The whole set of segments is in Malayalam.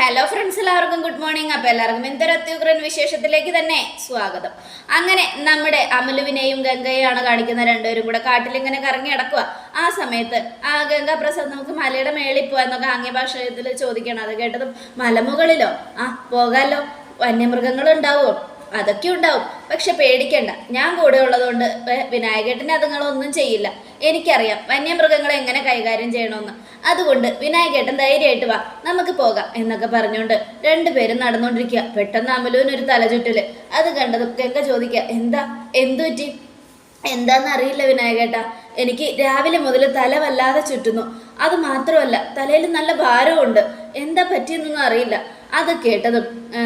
ഹലോ ഫ്രണ്ട്സ് എല്ലാവർക്കും ഗുഡ് മോർണിംഗ് അപ്പോൾ എല്ലാവർക്കും എന്തൊരു അത്യുഗ്രൻ വിശേഷത്തിലേക്ക് തന്നെ സ്വാഗതം. അങ്ങനെ നമ്മുടെ അമലുവിനെയും ഗംഗയെയാണ് കാണിക്കുന്ന രണ്ടുപേരും കൂടെ കാട്ടിലിങ്ങനെ കറങ്ങി നടക്കുക ആ സമയത്ത് ആ ഗംഗാ പ്രസാദ് നമുക്ക് മലയുടെ മേളിൽ പോവാന്നൊക്കെ ആംഗ്യ ഭാഷയിൽ ചോദിക്കണം അത് കേട്ടതും മലമുകളിലോ? ആ പോകാലോ? വന്യമൃഗങ്ങൾ ഉണ്ടാവുമോ അതൊക്കെ ഉണ്ടാവും. പക്ഷെ പേടിക്കണ്ട. ഞാൻ കൂടെ ഉള്ളതുകൊണ്ട് വിനായകേട്ടനെ അതുങ്ങളൊന്നും ചെയ്യില്ല. എനിക്കറിയാം വന്യമൃഗങ്ങളെ എങ്ങനെ കൈകാര്യം ചെയ്യണമെന്ന്. അതുകൊണ്ട് വിനായകേട്ടൻ ധൈര്യമായിട്ട് വാ നമുക്ക് പോകാം എന്നൊക്കെ പറഞ്ഞുകൊണ്ട് രണ്ടുപേരും നടന്നുകൊണ്ടിരിക്കുക. പെട്ടെന്ന് അമലുവിന് ഒരു തലചുറ്റൽ അത് കണ്ടതും ഗംഗ ചോദിക്കുക എന്താ? എന്തു പറ്റി? എന്താന്ന് അറിയില്ല വിനായകേട്ട. എനിക്ക് രാവിലെ മുതൽ തല വല്ലാതെ ചുറ്റുന്നു. അത് മാത്രമല്ല തലയിൽ നല്ല ഭാരമുണ്ട് എന്താ പറ്റിയെന്നൊന്നും അറിയില്ല. അത് കേട്ടതും "ആ,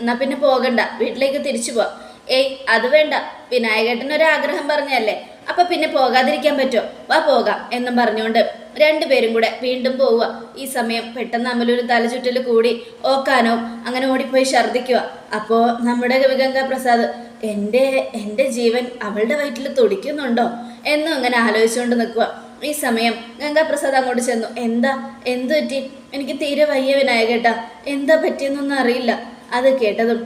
എന്നാ പിന്നെ പോകണ്ട വീട്ടിലേക്ക് തിരിച്ചു പോവാം ഏയ് അത് വേണ്ട. വിനായകേട്ടനൊരാഗ്രഹം പറഞ്ഞല്ലേ അപ്പൊ പിന്നെ പോകാതിരിക്കാൻ പറ്റുമോ വാ പോകാം എന്നും പറഞ്ഞുകൊണ്ട് രണ്ടുപേരും കൂടെ വീണ്ടും പോവുക. ഈ സമയം പെട്ടെന്ന് അമലൊരു തലചുറ്റൽ കൂടി ഓക്കാനോ അങ്ങനെ ഓടിപ്പോയി ഛർദ്ദിക്കുക. അപ്പോ നമ്മുടെ ഗവിഗംഗ പ്രസാദ് എന്റെ എന്റെ ജീവൻ അവളുടെ വയറ്റിൽ തുടിക്കുന്നുണ്ടോ? എന്നും അങ്ങനെ ആലോചിച്ചുകൊണ്ട് നിൽക്കുക. ഈ സമയം ഗംഗാപ്രസാദ് അങ്ങോട്ട് ചെന്നു. എന്താ? എന്തു പറ്റി എനിക്ക് തീരെ വയ്യ വിനായകേട്ട എന്താ പറ്റിയെന്നൊന്നും അറിയില്ല. അത് കേട്ടതും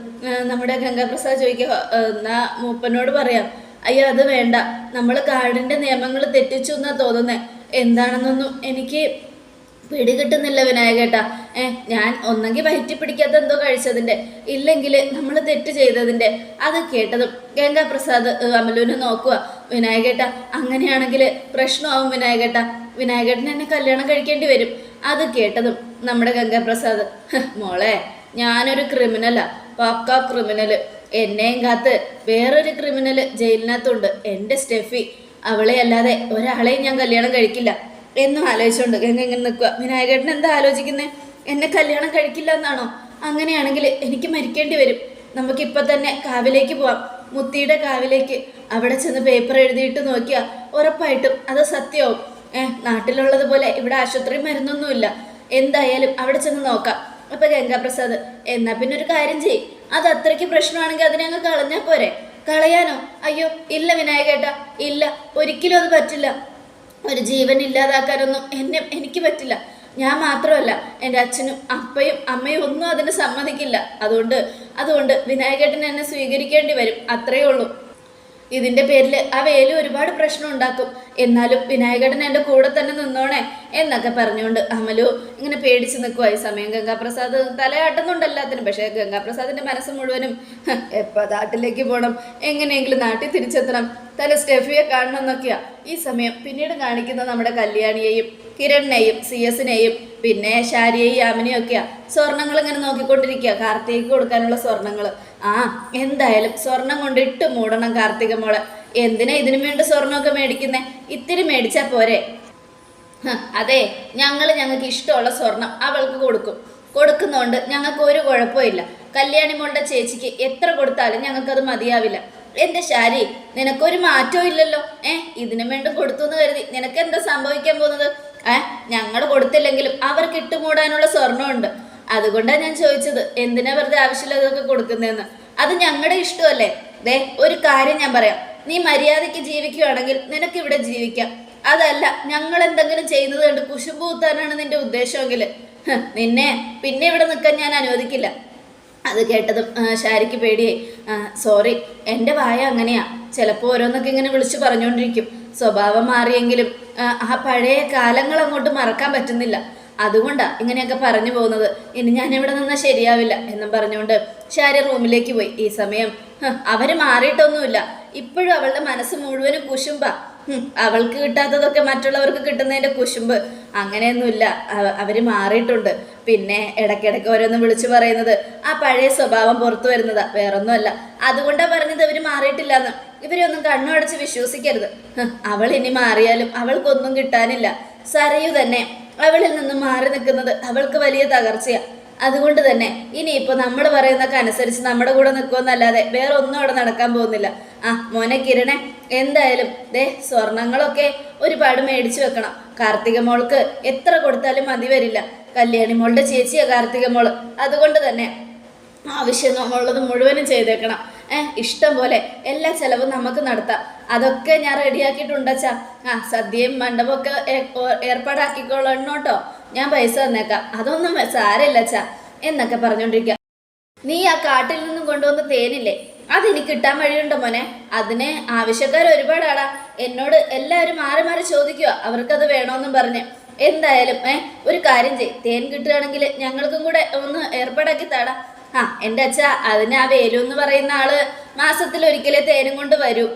നമ്മുടെ ഗംഗാപ്രസാദ് ചോദിക്കുക എന്നാ മൂപ്പനോട് പറയാം. അയ്യോ അത് വേണ്ട. നമ്മൾ കാടിന്റെ നിയമങ്ങൾ തെറ്റിച്ചു എന്നാ തോന്നുന്നേ. എന്താണെന്നൊന്നും എനിക്ക് പിടികിട്ടുന്നില്ല വിനായകേട്ടാ ഏ ഞാൻ ഒന്നെങ്കിൽ വയറ്റി പിടിക്കാത്ത എന്തോ കഴിച്ചതിന്റെ ഇല്ലെങ്കിൽ നമ്മൾ തെറ്റ് ചെയ്തതിന്റെ. അത് കേട്ടതും ഗംഗാപ്രസാദ് അമലുവിനെ നോക്കുക. വിനായകേട്ട അങ്ങനെയാണെങ്കിൽ പ്രശ്നമാവും വിനായകേട്ട വിനായകേട്ടൻ എന്നെ കല്യാണം കഴിക്കേണ്ടി വരും. അത് കേട്ടതും നമ്മുടെ ഗംഗാപ്രസാദ് "ഹ്, മോളെ ഞാനൊരു ക്രിമിനലാ പക്ക ക്രിമിനൽ. എന്നെയും കാത്ത് വേറൊരു ക്രിമിനൽ ജയിലിനകത്തുണ്ട് എന്റെ സ്റ്റെഫി. അവളെ അല്ലാതെ ഒരാളെയും ഞാൻ കല്യാണം കഴിക്കില്ല. എന്നും ആലോചിച്ചുകൊണ്ട് ഗംഗ ഇങ്ങനെ നിൽക്കുക വിനായകേട്ടൻ എന്താ ആലോചിക്കുന്നത് എന്നെ കല്യാണം കഴിക്കില്ല എന്നാണോ? അങ്ങനെയാണെങ്കിൽ എനിക്ക് മരിക്കേണ്ടി വരും. നമുക്കിപ്പോൾ തന്നെ കാവിലേക്ക് പോവാം. മുത്തിയുടെ കാവിലേക്ക്. അവിടെ ചെന്ന് പേപ്പർ എഴുതിയിട്ട് നോക്കിയാൽ ഉറപ്പായിട്ടും അത് സത്യമാവും. ഏഹ് നാട്ടിലുള്ളത് പോലെ ഇവിടെ ആശുപത്രി മരുന്നൊന്നുമില്ല. എന്തായാലും അവിടെ ചെന്ന് നോക്കാം. അപ്പൊ ഗംഗാപ്രസാദ് എന്നാ പിന്നെ ഒരു കാര്യം ചെയ് അത് അത്രയ്ക്ക് പ്രശ്നമാണെങ്കിൽ അതിനെ അങ്ങ് കളഞ്ഞാ പോരെ. കളയാനോ? അയ്യോ ഇല്ല വിനായകേട്ട ഇല്ല. ഒരിക്കലും അത് പറ്റില്ല. ഒരു ജീവൻ ഇല്ലാതാക്കാനൊന്നും എന്നെ എനിക്ക് പറ്റില്ല. ഞാൻ മാത്രമല്ല എന്റെ അച്ഛനും അപ്പയും അമ്മയും ഒന്നും അതിന് സമ്മതിക്കില്ല. അതുകൊണ്ട് അതുകൊണ്ട് വിനായകേട്ടൻ എന്നെ സ്വീകരിക്കേണ്ടി വരും. അത്രയേ ഉള്ളൂ. ഇതിന്റെ പേരിൽ ആ വേലു ഒരുപാട് പ്രശ്നം ഉണ്ടാക്കും. എന്നാലും വിനായകടൻ എന്റെ കൂടെ തന്നെ നിന്നോണേ എന്നൊക്കെ പറഞ്ഞുകൊണ്ട് അമലു ഇങ്ങനെ പേടിച്ച് നിൽക്കുക ഈ സമയം ഗംഗാപ്രസാദ് തലയാട്ടുന്നുണ്ട് എല്ലാത്തിനും. പക്ഷേ ഗംഗാപ്രസാദിന്റെ മനസ്സ് മുഴുവനും എപ്പോൾ എപ്പോ നാട്ടിലേക്ക് പോകണം എങ്ങനെയെങ്കിലും നാട്ടിൽ തിരിച്ചെത്തണം തല സ്റ്റെഫിയെ കാണണം എന്നൊക്കെയാ. ഈ സമയം പിന്നീട് കാണിക്കുന്ന നമ്മുടെ കല്യാണിയെയും കിരണിനെയും സി എസിനെയും പിന്നെ ശാരിയെയും യാമിനെയും ഒക്കെയാ സ്വർണങ്ങൾ ഇങ്ങനെ നോക്കിക്കൊണ്ടിരിക്കുക കാർത്തിക് കൊടുക്കാനുള്ള സ്വർണങ്ങൾ ആ എന്തായാലും സ്വർണം കൊണ്ട് ഇട്ട് മൂടണം കാർത്തിക മോൾ. എന്തിനാ ഇതിനു വേണ്ടി സ്വർണമൊക്കെ മേടിക്കുന്നേ? ഇത്തിരി മേടിച്ചാ പോരെ. അതെ ഞങ്ങൾ ഞങ്ങൾക്ക് ഇഷ്ടമുള്ള സ്വർണം അവൾക്ക് കൊടുക്കും. കൊടുക്കുന്നോണ്ട് ഞങ്ങൾക്ക് ഒരു കുഴപ്പമില്ല. കല്യാണി മോളുടെ ചേച്ചിക്ക് എത്ര കൊടുത്താലും ഞങ്ങൾക്കത് മതിയാവില്ല. എന്റെ ശാരി നിനക്കൊരു മാറ്റവും ഇല്ലല്ലോ. ഏ ഇതിനു വേണ്ടി കൊടുത്തു എന്ന് കരുതി. നിനക്ക് എന്താ സംഭവിക്കാൻ പോകുന്നത്? ഏ ഞങ്ങൾ കൊടുത്തില്ലെങ്കിലും അവർക്ക് ഇട്ടുമൂടാനുള്ള സ്വർണമുണ്ട് അതുകൊണ്ടാണ് ഞാൻ ചോദിച്ചത് എന്തിനാ വെറുതെ ആവശ്യമില്ലാതൊക്കെ കൊടുക്കുന്നതെന്ന്? അത് ഞങ്ങളുടെ ഇഷ്ടമല്ലേ? ദേ ഒരു കാര്യം ഞാൻ പറയാം. നീ മര്യാദയ്ക്ക് ജീവിക്കുകയാണെങ്കിൽ നിനക്ക് ഇവിടെ ജീവിക്കാം. അതല്ല ഞങ്ങൾ എന്തെങ്കിലും ചെയ്യുന്നത് കണ്ട് കുശുമ്പ് കുത്താനാണ് നിന്റെ ഉദ്ദേശമെങ്കിൽ. നിന്നെ പിന്നെ ഇവിടെ നിൽക്കാൻ ഞാൻ അനുവദിക്കില്ല. അത് കേട്ടതും ഷാരിക്ക് പേടിയായി. സോറി എന്റെ വായ അങ്ങനെയാ. ചിലപ്പോൾ ഓരോന്നൊക്കെ ഇങ്ങനെ വിളിച്ചു പറഞ്ഞുകൊണ്ടിരിക്കും സ്വഭാവം മാറിയെങ്കിലും ആ പഴയ കാലങ്ങൾ അങ്ങോട്ട് മറക്കാൻ പറ്റുന്നില്ല. അതുകൊണ്ടാ ഇങ്ങനെയൊക്കെ പറഞ്ഞു പോകുന്നത്. ഇനി ഞാൻ ഇവിടെ നിന്നാൽ ശരിയാവില്ല എന്നും പറഞ്ഞുകൊണ്ട് ശാരി റൂമിലേക്ക് പോയി. ഈ സമയം അവർ മാറിയിട്ടൊന്നുമില്ല. ഇപ്പോഴും അവളുടെ മനസ്സ് മുഴുവനും കുശുമ്പ. അവൾക്ക് കിട്ടാത്തതൊക്കെ മറ്റുള്ളവർക്ക് കിട്ടുന്നതിന്റെ കുശുമ്പ്. അങ്ങനെയൊന്നുമില്ല. അവർ മാറിയിട്ടുണ്ട്. പിന്നെ ഇടയ്ക്കിടയ്ക്ക് ഓരോന്ന് വിളിച്ചു പറയുന്നത് ആ പഴയ സ്വഭാവം പുറത്തു വരുന്നതാ. വേറൊന്നുമല്ല. അതുകൊണ്ടാ പറഞ്ഞത് അവർ മാറിയിട്ടില്ല എന്ന് ഇവരെയൊന്നും കണ്ണുടച്ച് വിശ്വസിക്കരുത്. അവൾ ഇനി മാറിയാലും അവൾക്കൊന്നും കിട്ടാനില്ല. സരയു തന്നെ അവളിൽ നിന്ന് മാറി നിൽക്കുന്നത് അവൾക്ക് വലിയ തകർച്ചയാ. അതുകൊണ്ട് തന്നെ ഇനി ഇപ്പൊ നമ്മൾ പറയുന്നൊക്കെ അനുസരിച്ച് നമ്മുടെ കൂടെ നിൽക്കുമെന്നല്ലാതെ വേറെ ഒന്നും അവിടെ നടക്കാൻ പോകുന്നില്ല. ആ മോനെ കിരണെ എന്തായാലും ദേ സ്വർണങ്ങളൊക്കെ ഒരുപാട് മേടിച്ചു വെക്കണം. കാർത്തിക മോൾക്ക് എത്ര കൊടുത്താലും മതി വരില്ല. കല്യാണി മോളുടെ ചേച്ചിയാ കാർത്തിക മോൾ. അതുകൊണ്ട് തന്നെ ആവശ്യം ഉള്ളത് മുഴുവനും ചെയ്തേക്കണം. ഏഹ് ഇഷ്ടം പോലെ എല്ലാ ചെലവും നമുക്ക് നടത്താം. അതൊക്കെ ഞാൻ റെഡിയാക്കിയിട്ടുണ്ടച്ചാ. ആ സദ്യയും മണ്ഡപമൊക്കെ ഏർപ്പാടാക്കിക്കോളണം കേട്ടോ ഞാൻ പൈസ തന്നേക്കാം. അതൊന്നും സാരമില്ല ചാ എന്നൊക്കെ പറഞ്ഞുകൊണ്ടിരിക്കുക നീ ആ കാട്ടിൽ നിന്നും കൊണ്ടുവന്ന തേനില്ലേ? അതെനിക്ക് കിട്ടാൻ വഴിയുണ്ടോ മോനെ? അതിന് ആവശ്യക്കാർ ഒരുപാടാടാ. എന്നോട് എല്ലാവരും മാറി മാറി ചോദിക്കുക അവർക്കത് വേണമെന്നും പറഞ്ഞ്. എന്തായാലും ഏ ഒരു കാര്യം ചെയ് തേൻ കിട്ടുകയാണെങ്കിൽ ഞങ്ങൾക്കും കൂടെ ഒന്ന് ഏർപ്പാടാക്കി താടാ. ആ എന്റെ അച്ഛ അതിന് ആ വേലു എന്ന് പറയുന്ന ആൾ മാസത്തിൽ ഒരിക്കലേ തേനും കൊണ്ട് വരൂ.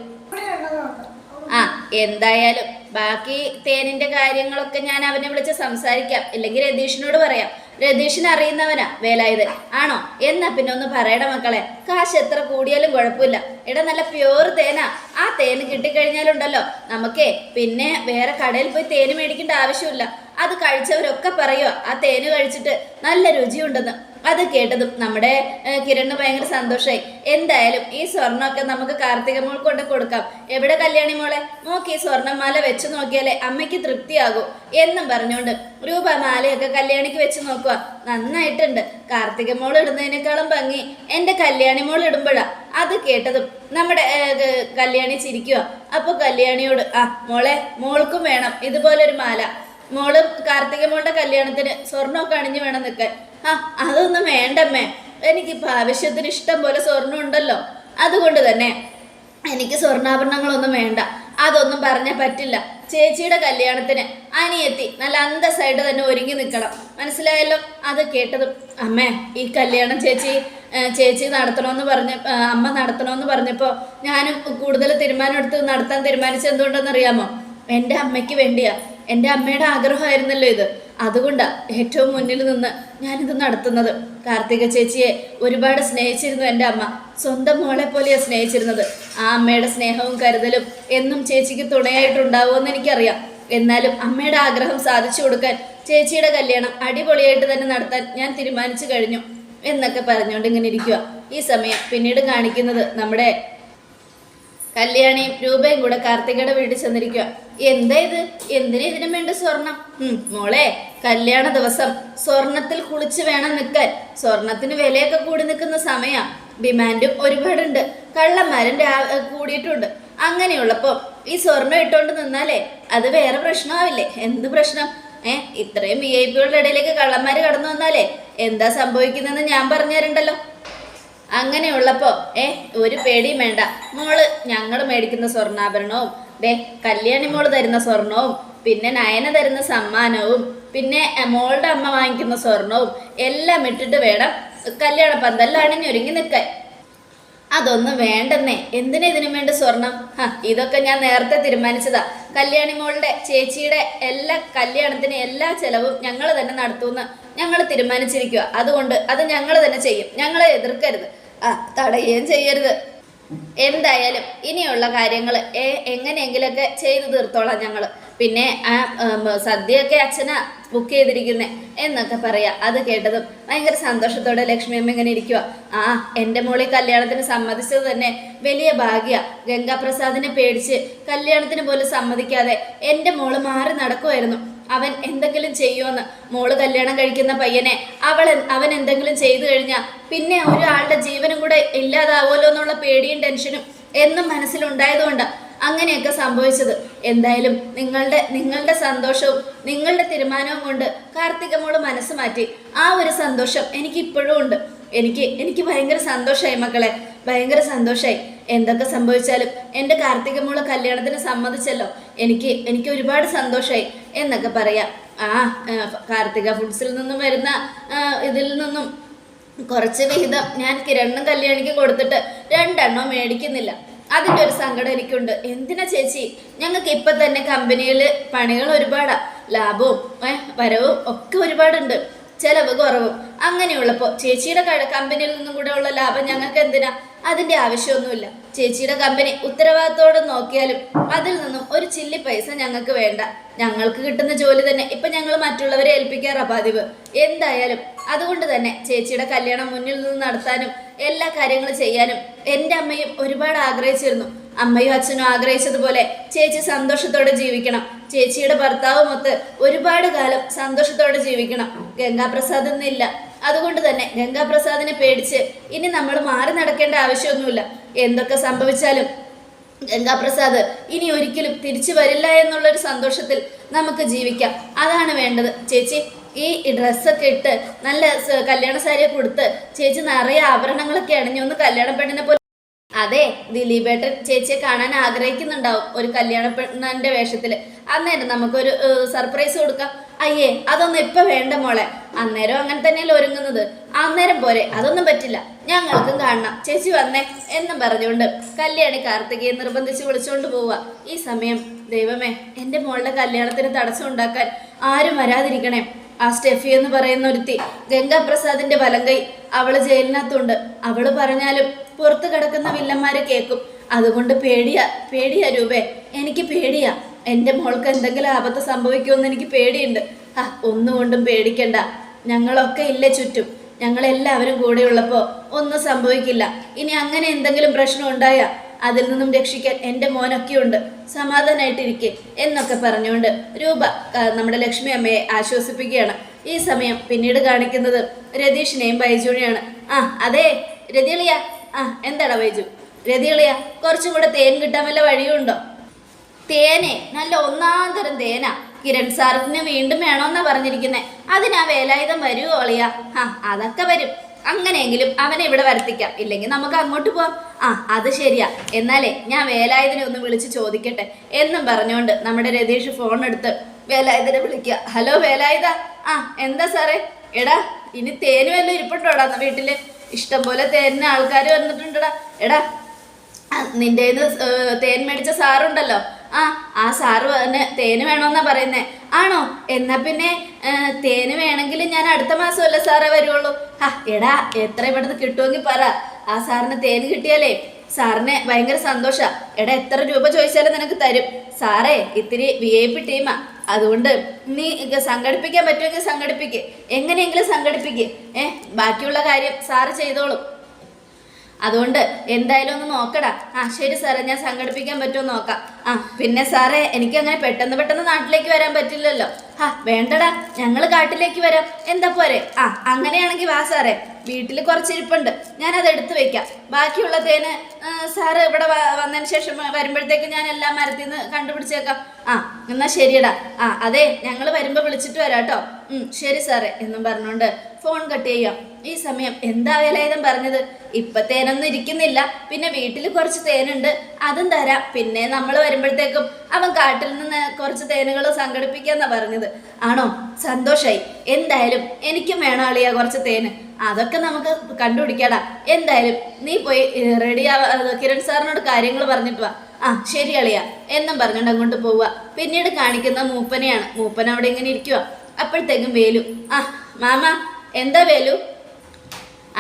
എന്തായാലും ബാക്കി തേനിന്റെ കാര്യങ്ങളൊക്കെ ഞാൻ അവനെ വിളിച്ച് സംസാരിക്കാം. ഇല്ലെങ്കിൽ രതീഷിനോട് പറയാം. രതീഷിന് അറിയുന്നവനാ വേലായത് ആണോ? എന്നാ പിന്നെ ഒന്ന് പറയട മക്കളെ. കാശ് എത്ര കൂടിയാലും കുഴപ്പമില്ല. എടാ നല്ല പ്യൂർ തേനാ. ആ തേന് കിട്ടിക്കഴിഞ്ഞാലുണ്ടല്ലോ. നമുക്കേ പിന്നെ വേറെ കടയിൽ പോയി തേന് മേടിക്കേണ്ട ആവശ്യമില്ല. അത് കഴിച്ചവരൊക്കെ പറയുക ആ തേന് കഴിച്ചിട്ട് നല്ല രുചിയുണ്ടെന്ന്. അത് കേട്ടതും നമ്മുടെ കിരണ് ഭയങ്കര സന്തോഷമായി എന്തായാലും ഈ സ്വർണമൊക്കെ നമുക്ക് കാർത്തിക മോൾ കൊണ്ട് കൊടുക്കാം. എവിടെ കല്യാണി മോളെ? നോക്കി സ്വർണമാല വെച്ച് നോക്കിയാലേ അമ്മയ്ക്ക് തൃപ്തിയാകൂ എന്നും പറഞ്ഞുകൊണ്ട് രൂപ മാലയൊക്കെ കല്യാണിക്ക് വെച്ച് നോക്കുക നന്നായിട്ടുണ്ട്. കാർത്തിക മോൾ ഇടുന്നതിനേക്കാളും ഭംഗി എന്റെ കല്യാണി മോൾ ഇടുമ്പോഴാ. അത് കേട്ടതും നമ്മുടെ കല്യാണി ചിരിക്കുക അപ്പോൾ കല്യാണിയോട് ആ മോളെ മോൾക്കും വേണം ഇതുപോലൊരു മാല. മോളും കാർത്തിക മോളുടെ കല്യാണത്തിന് സ്വർണമൊക്കെ അണിഞ്ഞു വേണം നിൽക്കാൻ. ആ അതൊന്നും വേണ്ടമ്മേ. എനിക്കിപ്പോൾ ആവശ്യത്തിന് ഇഷ്ടം പോലെ സ്വർണം ഉണ്ടല്ലോ. അതുകൊണ്ട് തന്നെ എനിക്ക് സ്വർണാഭരണങ്ങളൊന്നും വേണ്ട. അതൊന്നും പറഞ്ഞാൽ പറ്റില്ല. ചേച്ചിയുടെ കല്യാണത്തിന് അനിയെത്തി നല്ല അന്തസ്സായിട്ട് തന്നെ ഒരുങ്ങി നിൽക്കണം. മനസ്സിലായല്ലോ? അത് കേട്ടതും. അമ്മേ ഈ കല്യാണം ചേച്ചി ചേച്ചി നടത്തണമെന്ന് പറഞ്ഞ അമ്മ നടത്തണമെന്ന് പറഞ്ഞപ്പോൾ ഞാനും കൂടുതൽ തീരുമാനം എടുത്ത് നടത്താൻ തീരുമാനിച്ചത് എന്തുകൊണ്ടെന്നറിയാമോ? എന്റെ അമ്മയ്ക്ക് വേണ്ടിയാ. എന്റെ അമ്മയുടെ ആഗ്രഹമായിരുന്നല്ലോ ഇത്. അതുകൊണ്ടാ ഏറ്റവും മുന്നിൽ നിന്ന് ഞാനിത് നടത്തുന്നത്. കാർത്തിക ചേച്ചിയെ ഒരുപാട് സ്നേഹിച്ചിരുന്നു എന്റെ അമ്മ. സ്വന്തം മോളെ പോലെയാണ് സ്നേഹിച്ചിരുന്നത്. ആ അമ്മയുടെ സ്നേഹവും കരുതലും എന്നും ചേച്ചിക്ക് തുണയായിട്ടുണ്ടാവുമെന്ന് എനിക്കറിയാം. എന്നാലും അമ്മയുടെ ആഗ്രഹം സാധിച്ചു കൊടുക്കാൻ ചേച്ചിയുടെ കല്യാണം അടിപൊളിയായിട്ട് തന്നെ നടത്താൻ ഞാൻ തീരുമാനിച്ചു കഴിഞ്ഞു. എന്നൊക്കെ പറഞ്ഞുകൊണ്ട് ഇങ്ങനെ ഇരിക്കുക ഈ സമയം പിന്നീട് കാണിക്കുന്നത് നമ്മുടെ കല്യാണിയും രൂപയും കൂടെ കാർത്തികയുടെ വീട്ടിൽ ചെന്നിരിക്കുക എന്താ ഇത്? എന്തിനാ ഇതിനു വേണ്ട സ്വർണം? മോളെ കല്യാണ ദിവസം. സ്വർണത്തിൽ കുളിച്ച് വേണം നിൽക്കാൻ. സ്വർണത്തിന് വിലയൊക്കെ കൂടി നിൽക്കുന്ന സമയം. ഡിമാൻഡും ഒരുപാടുണ്ട്. കള്ളന്മാരും കൂടിയിട്ടുണ്ട്. അങ്ങനെയുള്ളപ്പോൾ ഈ സ്വർണം ഇട്ടുകൊണ്ട് നിന്നാലേ അത് വേറെ പ്രശ്നമാവില്ലേ? എന്ത് പ്രശ്നം? ഏ ഇത്രയും വി ഐ പികളുടെ ഇടയിലേക്ക് കള്ളന്മാർ കടന്നു വന്നാലേ എന്താ സംഭവിക്കുന്നതെന്ന് ഞാൻ പറഞ്ഞു തരണ്ടല്ലോ അങ്ങനെയുള്ളപ്പോ ഏ ഒരു പേടിയും വേണ്ട. മോൾ ഞങ്ങൾ മേടിക്കുന്ന സ്വർണാഭരണവും ദേ കല്യാണി മോൾ തരുന്ന സ്വർണവും പിന്നെ നയന തരുന്ന സമ്മാനവും പിന്നെ മോളുടെ അമ്മ വാങ്ങിക്കുന്ന സ്വർണവും എല്ലാം ഇട്ടിട്ട് വേണം കല്യാണ പന്തലിൽ അണിഞ്ഞൊരുങ്ങി നിൽക്കാൻ. അതൊന്നും വേണ്ടെന്നേ. എന്തിനാ ഇതിനു വേണ്ട സ്വർണം? ഹാ ഇതൊക്കെ ഞാൻ നേരത്തെ തീരുമാനിച്ചതാ. കല്യാണി മോളുടെ ചേച്ചിയുടെ എല്ലാ കല്യാണത്തിന് എല്ലാ ചെലവും ഞങ്ങൾ തന്നെ നടത്തുമെന്ന് ഞങ്ങൾ തീരുമാനിച്ചിരിക്കുക അതുകൊണ്ട് അത് ഞങ്ങൾ തന്നെ ചെയ്യും. ഞങ്ങളെ എതിർക്കരുത്. ആ തടയുകയും ചെയ്യരുത്. എന്തായാലും ഇനിയുള്ള കാര്യങ്ങൾ എങ്ങനെയെങ്കിലൊക്കെ ചെയ്തു തീർത്തോളാം ഞങ്ങൾ പിന്നെ ആ സദ്യയൊക്കെ അച്ഛനാ ബുക്ക് ചെയ്തിരിക്കുന്നത് എന്നൊക്കെ പറയാം. അത് കേട്ടതും ഭയങ്കര സന്തോഷത്തോടെ ലക്ഷ്മി അമ്മ ഇങ്ങനെ ഇരിക്കുക ആ എന്റെ മോളി കല്യാണത്തിന് സമ്മതിച്ചത് തന്നെ വലിയ ഭാഗ്യ. ഗംഗാപ്രസാദിനെ പേടിച്ച് കല്യാണത്തിന് പോലും സമ്മതിക്കാതെ എന്റെ മോൾ മാറി നടക്കുമായിരുന്നു അവൻ എന്തെങ്കിലും ചെയ്യുമെന്ന് മോൾ കല്യാണം കഴിക്കുന്ന പയ്യനെ. അവൾ അവൻ എന്തെങ്കിലും ചെയ്തു കഴിഞ്ഞാൽ പിന്നെ ഒരാളുടെ ജീവനും കൂടെ ഇല്ലാതാവുമല്ലോ എന്നുള്ള പേടിയും ടെൻഷനും എന്നും മനസ്സിലുണ്ടായതുകൊണ്ട് അങ്ങനെയൊക്കെ സംഭവിച്ചത്. എന്തായാലും നിങ്ങളുടെ നിങ്ങളുടെ സന്തോഷവും നിങ്ങളുടെ തീരുമാനവും കൊണ്ട് കാർത്തിക മോൾ മനസ്സ് മാറ്റി. ആ ഒരു സന്തോഷം എനിക്ക് ഇപ്പോഴും ഉണ്ട്. എനിക്ക് എനിക്ക് ഭയങ്കര സന്തോഷമായി മക്കളെ. ഭയങ്കര സന്തോഷമായി എന്തൊക്കെ സംഭവിച്ചാലും എന്റെ കാർത്തിക മോൾ കല്യാണത്തിന് സമ്മതിച്ചല്ലോ. എനിക്ക് എനിക്ക് ഒരുപാട് സന്തോഷമായി എന്നൊക്കെ പറയാം. ആ കാർത്തിക ഫുഡ്സിൽ നിന്നും വരുന്ന ഇതിൽ നിന്നും കുറച്ച് വിഹിതം ഞാൻ കിരണ്ണും കല്യാണിക്ക് കൊടുത്തിട്ട് രണ്ടെണ്ണം മേടിക്കുന്നില്ല. അതിന്റെ ഒരു സങ്കടം എനിക്കുണ്ട്. എന്തിനാ ചേച്ചി? ഞങ്ങൾക്ക് ഇപ്പം തന്നെ കമ്പനിയിൽ പണികൾ ഒരുപാടാണ് ലാഭവും വരവും ഒക്കെ ഒരുപാടുണ്ട്. ചെലവ് കുറവും. അങ്ങനെയുള്ളപ്പോൾ ചേച്ചിയുടെ കമ്പനിയിൽ നിന്നും കൂടെ ഉള്ള ലാഭം ഞങ്ങൾക്ക് എന്തിനാ? അതിന്റെ ആവശ്യമൊന്നുമില്ല. ചേച്ചിയുടെ കമ്പനി ഉത്തരവാദിത്തോടെ നോക്കിയാലും അതിൽ നിന്നും ഒരു ചില്ലി പൈസ ഞങ്ങൾക്ക് വേണ്ട. ഞങ്ങൾക്ക് കിട്ടുന്ന ജോലി തന്നെ ഇപ്പൊ ഞങ്ങൾ മറ്റുള്ളവരെ ഏൽപ്പിക്കാറാ പതിവ്. എന്തായാലും അതുകൊണ്ട് തന്നെ ചേച്ചിയുടെ കല്യാണം മുന്നിൽ നിന്ന് നടത്താനും എല്ലാ കാര്യങ്ങളും ചെയ്യാനും എന്റെ അമ്മയും ഒരുപാട് ആഗ്രഹിച്ചിരുന്നു. അമ്മയും അച്ഛനും ആഗ്രഹിച്ചതുപോലെ ചേച്ചി സന്തോഷത്തോടെ ജീവിക്കണം. ചേച്ചിയുടെ ഭർത്താവുമൊത്ത് ഒരുപാട് കാലം സന്തോഷത്തോടെ ജീവിക്കണം. ഗംഗാപ്രസാദ് എന്നില്ല അതുകൊണ്ട് തന്നെ ഗംഗാപ്രസാദിനെ പേടിച്ച് ഇനി നമ്മൾ മാറി നടക്കേണ്ട ആവശ്യമൊന്നുമില്ല. എന്തൊക്കെ സംഭവിച്ചാലും ഗംഗാപ്രസാദ് ഇനി ഒരിക്കലും തിരിച്ചു വരില്ല എന്നുള്ളൊരു സന്തോഷത്തിൽ നമുക്ക് ജീവിക്കാം. അതാണ് വേണ്ടത്. ചേച്ചി ഈ ഡ്രസ്സൊക്കെ ഇട്ട് നല്ല കല്യാണ സാരിയൊക്കെ കൊടുത്ത് ചേച്ചി നിറയെ ആഭരണങ്ങളൊക്കെ അണിഞ്ഞൊന്ന് കല്യാണ പെണ്ണിനെ പോലെ അതെ ദിലീപേട്ടൻ ചേച്ചിയെ കാണാൻ ആഗ്രഹിക്കുന്നുണ്ടാവും ഒരു കല്യാണ പെണ്ണിന്റെ വേഷത്തിൽ. അന്നേരം നമുക്കൊരു സർപ്രൈസ് കൊടുക്കാം. അയ്യേ അതൊന്നും ഇപ്പൊ വേണ്ട മോളെ. അന്നേരം അങ്ങനെ തന്നെയല്ലേ ഒരുങ്ങുന്നത്. അന്നേരം പോരെ അതൊന്നും പറ്റില്ല. ഞങ്ങൾക്കും കാണണം. ചേച്ചി വന്നേ എന്നും പറഞ്ഞുകൊണ്ട് കല്യാണി കാർത്തികയെ നിർബന്ധിച്ച് വിളിച്ചുകൊണ്ട് പോവുക ഈ സമയം ദൈവമേ എന്റെ മോളുടെ കല്യാണത്തിന് തടസ്സം ഉണ്ടാക്കാൻ ആരും വരാതിരിക്കണേ. ആ സ്റ്റെഫി എന്ന് പറയുന്ന ഒരുത്തി ഗംഗാപ്രസാദിന്റെ വലങ്കൈ അവൾ ജയിലിനകത്തുണ്ട്. അവൾ പറഞ്ഞാലും പുറത്തു കിടക്കുന്ന വില്ലന്മാരെ കേൾക്കും. അതുകൊണ്ട് പേടിയാ പേടിയാ രൂപേ. എനിക്ക് പേടിയാ. എന്റെ മോൾക്ക് എന്തെങ്കിലും ആപത്ത് സംഭവിക്കുമെന്ന് എനിക്ക് പേടിയുണ്ട്. ആ ഒന്നുകൊണ്ടും പേടിക്കണ്ട. ഞങ്ങളൊക്കെ ഇല്ലേ ചുറ്റും. ഞങ്ങളെല്ലാവരും കൂടെയുള്ളപ്പോൾ ഒന്നും സംഭവിക്കില്ല. ഇനി അങ്ങനെ എന്തെങ്കിലും പ്രശ്നം ഉണ്ടായാ അതിൽ നിന്നും രക്ഷിക്കാൻ എന്റെ മോനൊക്കെയുണ്ട്. സമാധാനമായിട്ടിരിക്കെ എന്നൊക്കെ പറഞ്ഞുകൊണ്ട് രൂപ നമ്മുടെ ലക്ഷ്മി അമ്മയെ ആശ്വസിപ്പിക്കുകയാണ്. ഈ സമയം പിന്നീട് കാണിക്കുന്നത് രതീഷിനെയും ബൈജുവിനെയാണ്. ആ അതെ രതിളിയ ആ എന്താടാ ബൈജു? രതിളിയ കുറച്ചും കൂടെ തേൻ കിട്ടാൻ വല്ല വഴിയുണ്ടോ? തേനെ നല്ല ഒന്നാം തരം തേനാ. കിരൺ സാറിന് വീണ്ടും വേണോന്നാ പറഞ്ഞിരിക്കുന്നേ. അതിനാ വേലായുധം വരുമോ ഒളിയ ആ അതൊക്കെ വരും. അങ്ങനെയെങ്കിലും അവനെ ഇവിടെ വരുത്തിക്കാം. ഇല്ലെങ്കിൽ നമുക്ക് അങ്ങോട്ട് പോവാം. ആ അത് ശരിയാ. എന്നാലേ ഞാൻ വേലായുധനെ ഒന്ന് വിളിച്ച് ചോദിക്കട്ടെ. എന്നും പറഞ്ഞുകൊണ്ട് നമ്മുടെ രതീഷ് ഫോൺ എടുത്ത് വേലായുധനെ വിളിക്കുക ഹലോ വേലായുധ? ആ എന്താ സാറേ? എടാ ഇനി തേന് വല്ലതും ഇരിപ്പുണ്ടോടാ വീട്ടിൽ? ഇഷ്ടം പോലെ തേനിന് ആൾക്കാർ വന്നിട്ടുണ്ടടാ. എടാ നിന്റെ തേൻ മേടിച്ച സാറുണ്ടല്ലോ. ആ ആ സാറ് പറഞ്ഞ് തേന് വേണമെന്നാ പറയുന്നേ. ആണോ? എന്നാ പിന്നെ തേന് വേണമെങ്കിൽ ഞാൻ അടുത്ത മാസമല്ലേ സാറേ വരുവുള്ളൂ. ആ എടാ എത്ര ഇവിടുന്ന് കിട്ടുമെങ്കിൽ പറ. ആ സാറിന് തേൻ കിട്ടിയാലേ സാറിന് ഭയങ്കര സന്തോഷ. എടാ എത്ര രൂപ ചോദിച്ചാലും നിനക്ക് തരും. സാറേ ഇത്തിരി വി ഐ പി ടീമാ അതുകൊണ്ട് നീ സംഘടിപ്പിക്കാൻ പറ്റുമെങ്കിൽ സംഘടിപ്പിക്ക്. എങ്ങനെയെങ്കിലും സംഘടിപ്പിക്ക്. ഏ ബാക്കിയുള്ള കാര്യം സാറ് ചെയ്തോളും. അതുകൊണ്ട് എന്തായാലും ഒന്ന് നോക്കടാ. ആ ശരി സാറേ ഞാൻ സംഘടിപ്പിക്കാൻ പറ്റുമോ നോക്കാം. ആ പിന്നെ സാറേ എനിക്ക് അങ്ങനെ പെട്ടെന്ന് പെട്ടെന്ന് നാട്ടിലേക്ക് വരാൻ പറ്റില്ലല്ലോ. ആ വേണ്ടടാ ഞങ്ങൾ കാട്ടിലേക്ക് വരാം. എന്താ പോരെ? ആ അങ്ങനെയാണെങ്കിൽ വാ സാറേ. വീട്ടിൽ കുറച്ചിരിപ്പുണ്ട്. ഞാൻ അത് എടുത്തു വെക്കാം. ബാക്കിയുള്ള തേന് സാറ് ഇവിടെ വന്നതിന് ശേഷം വരുമ്പോഴത്തേക്ക് ഞാൻ എല്ലാം മരത്തിൽ നിന്ന് കണ്ടുപിടിച്ചേക്കാം. ആ എന്നാ ശരിയടാ. ആ അതെ ഞങ്ങൾ വരുമ്പോൾ വിളിച്ചിട്ട് വരാം കേട്ടോ ശരി സാറേ എന്നും പറഞ്ഞുകൊണ്ട് ഫോൺ കട്ട് ചെയ്യാം. ഈ സമയം എന്താ വേലായുധം പറഞ്ഞത്? ഇപ്പൊ തേനൊന്നും ഇരിക്കുന്നില്ല. പിന്നെ വീട്ടിൽ കുറച്ച് തേനുണ്ട് അതും തരാം. പിന്നെ നമ്മൾ വരുമ്പോഴത്തേക്കും അവൻ കാട്ടിൽ നിന്ന് കുറച്ച് തേനുകൾ സംഘടിപ്പിക്കാന്നാ പറഞ്ഞത്. ആണോ? സന്തോഷായി. എന്തായാലും എനിക്കും വേണം അളിയ കുറച്ച് തേന്. അതൊക്കെ നമുക്ക് കണ്ടുപിടിക്കാടാ. എന്തായാലും നീ പോയി റെഡി കിരൺ സാറിനോട് കാര്യങ്ങൾ പറഞ്ഞിട്ട് വാ. ആ ശരി അളിയ. എന്നും പറഞ്ഞുകൊണ്ട് അങ്ങോട്ട് പോവുക. പിന്നീട് കാണിക്കുന്ന മൂപ്പനെയാണ്. മൂപ്പൻ അവിടെ ഇങ്ങനെ ഇരിക്കുക അപ്പോഴത്തേക്കും വേലു ആ മാമ എന്താ വേലു?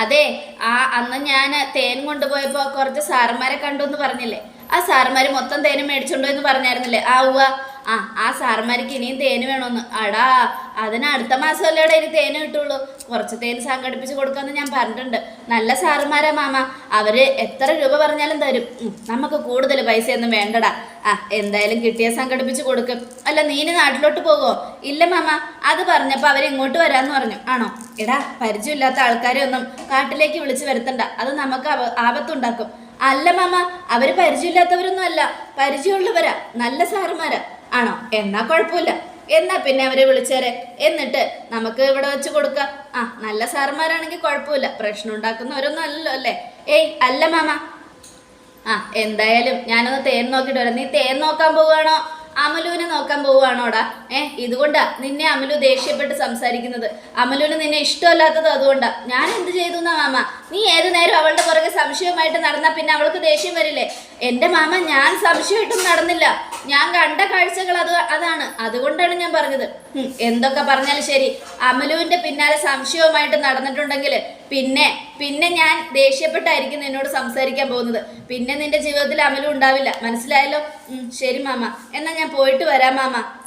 അതെ ആ അന്ന് ഞാൻ തേൻ കൊണ്ടുപോയപ്പോൾ കുറച്ച് സാറന്മാരെ കണ്ടു എന്ന് പറഞ്ഞില്ലേ? ആ സാറന്മാർ മൊത്തം തേനും മേടിച്ചോണ്ടോ എന്ന് പറഞ്ഞായിരുന്നില്ലേ? ആ ഉവ്വ. ആ ആ സാറന്മാർക്ക് ഇനിയും തേന് വേണമെന്ന് അടാ അതിന് അടുത്ത മാസമല്ലേ ഇനി തേന് കിട്ടുള്ളൂ. കുറച്ച് തേന് സംഘടിപ്പിച്ച് കൊടുക്കാമെന്ന് ഞാൻ പറഞ്ഞിട്ടുണ്ട്. നല്ല സാറന്മാരാ മാമ. അവർ എത്ര രൂപ പറഞ്ഞാലും തരും. നമുക്ക് കൂടുതൽ പൈസയൊന്നും വേണ്ടടാ. ആ എന്തായാലും കിട്ടിയ സംഘടിപ്പിച്ച് കൊടുക്കും. അല്ല നീന് നാട്ടിലോട്ട് പോകുമോ ഇല്ല മാമ. അത് പറഞ്ഞപ്പോൾ അവർ ഇങ്ങോട്ട് വരാന്ന് പറഞ്ഞു. ആണോ? എടാ പരിചയമില്ലാത്ത ആൾക്കാരെ ഒന്നും കാട്ടിലേക്ക് വിളിച്ചു വരുത്തണ്ട. അത് നമുക്ക് ആപ- ആപത്തുണ്ടാക്കും. അല്ല മാമ അവർ പരിചയമില്ലാത്തവരൊന്നും അല്ല. പരിചയമുള്ളവരാ. നല്ല സാറുമാരാ ആണോ? എന്നാ കുഴപ്പമില്ല. എന്നാ പിന്നെ അവരെ വിളിച്ചേരെ. എന്നിട്ട് നമുക്ക് ഇവിടെ വെച്ച് കൊടുക്കാം. ആ നല്ല സാറന്മാരാണെങ്കിൽ കുഴപ്പമില്ല. പ്രശ്നം ഉണ്ടാക്കുന്നവരൊന്നും അല്ലല്ലോ അല്ലേ? ഏയ് അല്ല മാമ. ആ എന്തായാലും ഞാനൊന്ന് തേൻ നോക്കിയിട്ട് വരാം. നീ തേൻ നോക്കാൻ പോവുകയാണോ? അമലുവിനെ നോക്കാൻ പോവുകയാണോടാ? ഏ ഇതുകൊണ്ടാ നിന്നെ അമലു ദേഷ്യപ്പെട്ട് സംസാരിക്കുന്നത്. അമലുവിന് നിന്നെ ഇഷ്ടമല്ലാത്തത് അതുകൊണ്ടാ. ഞാൻ എന്ത് ചെയ്തു എന്നാ മാമ? നീ ഏത് നേരം അവളുടെ പുറകെ സംശയമായിട്ട് നടന്നാ പിന്നെ അവൾക്ക് ദേഷ്യം വരില്ലേ? എന്റെ മാമ ഞാൻ സംശയമായിട്ടും നടന്നില്ല. ഞാൻ കണ്ട കാഴ്ചകൾ അത് അതാണ്. അതുകൊണ്ടാണ് ഞാൻ പറഞ്ഞത്. എന്തൊക്കെ പറഞ്ഞാലും ശരി. അമലുവിന്റെ പിന്നാലെ സംശയവുമായിട്ട് നടന്നിട്ടുണ്ടെങ്കിൽ പിന്നെ പിന്നെ ഞാൻ ദേഷ്യപ്പെട്ടായിരിക്കും നിന്നോട് സംസാരിക്കാൻ പോകുന്നത്. പിന്നെ നിന്റെ ജീവിതത്തിൽ അമലും ഉണ്ടാവില്ല. മനസ്സിലായല്ലോ? ശരി മാമ. എന്നാ ഞാൻ പോയിട്ട് വരാം മാമ.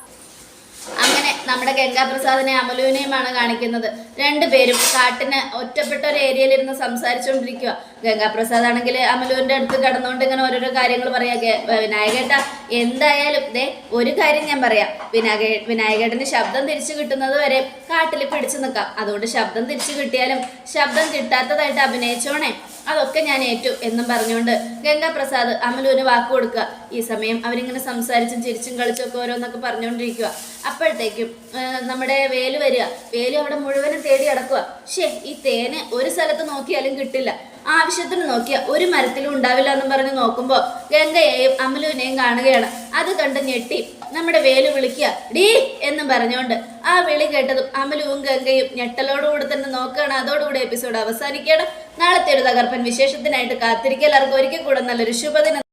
അങ്ങനെ നമ്മുടെ ഗംഗാപ്രസാദിനെ അമലുവിനെയുമാണ് കാണിക്കുന്നത്. രണ്ടുപേരും കാട്ടിന് ഒറ്റപ്പെട്ട ഒരു ഏരിയയിൽ ഏരിയയിലിരുന്ന് സംസാരിച്ചുകൊണ്ടിരിക്കുക ഗംഗാപ്രസാദ് ആണെങ്കിൽ അമലുവിന്റെ അടുത്ത് കടന്നുകൊണ്ട് ഇങ്ങനെ ഓരോരോ കാര്യങ്ങൾ പറയാ. വിനായകേട്ട എന്തായാലും ദേ ഒരു കാര്യം ഞാൻ പറയാം. വിനായക വിനായകേട്ടന് ശബ്ദം തിരിച്ചു കിട്ടുന്നത് വരെ കാട്ടിൽ പിടിച്ചു നിൽക്കാം. അതുകൊണ്ട് ശബ്ദം തിരിച്ചു കിട്ടിയാലും ശബ്ദം കിട്ടാത്തതായിട്ട് അഭിനയിച്ചോണേ. അതൊക്കെ ഞാൻ ഏറ്റു എന്നും പറഞ്ഞുകൊണ്ട് ഗംഗാപ്രസാദ് അമലുവിന് വാക്ക് കൊടുക്കുക. ഈ സമയം അവരിങ്ങനെ സംസാരിച്ചും ചിരിച്ചും കളിച്ചൊക്കെ ഓരോന്നൊക്കെ പറഞ്ഞുകൊണ്ടിരിക്കുക അപ്പോഴത്തേക്കും നമ്മുടെ വേൽ വരിക. വേൽ അവിടെ മുഴുവനും തേടി അടക്കുക ഷേ ഈ തേന് ഒരു സ്ഥലത്ത് നോക്കിയാലും കിട്ടില്ല. ആവശ്യത്തിന് നോക്കിയ ഒരു മരത്തിലും ഉണ്ടാവില്ല എന്ന് പറഞ്ഞ് നോക്കുമ്പോൾ ഗംഗയെയും അമലുവിനെയും കാണുകയാണ്. അത് കണ്ട് ഞെട്ടി നമ്മുടെ വേലു വിളിക്കുക ഡീ എന്ന് പറഞ്ഞുകൊണ്ട് ആ വിളി കേട്ടതും അമലുവും ഗംഗയും ഞെട്ടലോടുകൂടി തന്നെ നോക്കുകയാണ്. അതോടുകൂടി എപ്പിസോഡ് അവസാനിക്കുകയാണ്. നാളത്തെ ഒരു തകർപ്പൻ വിശേഷത്തിനായിട്ട് കാത്തിരിക്കുക. എല്ലാവർക്കും ഒരിക്കൽ കൂടെ നല്ലൊരു ശുഭദിനം.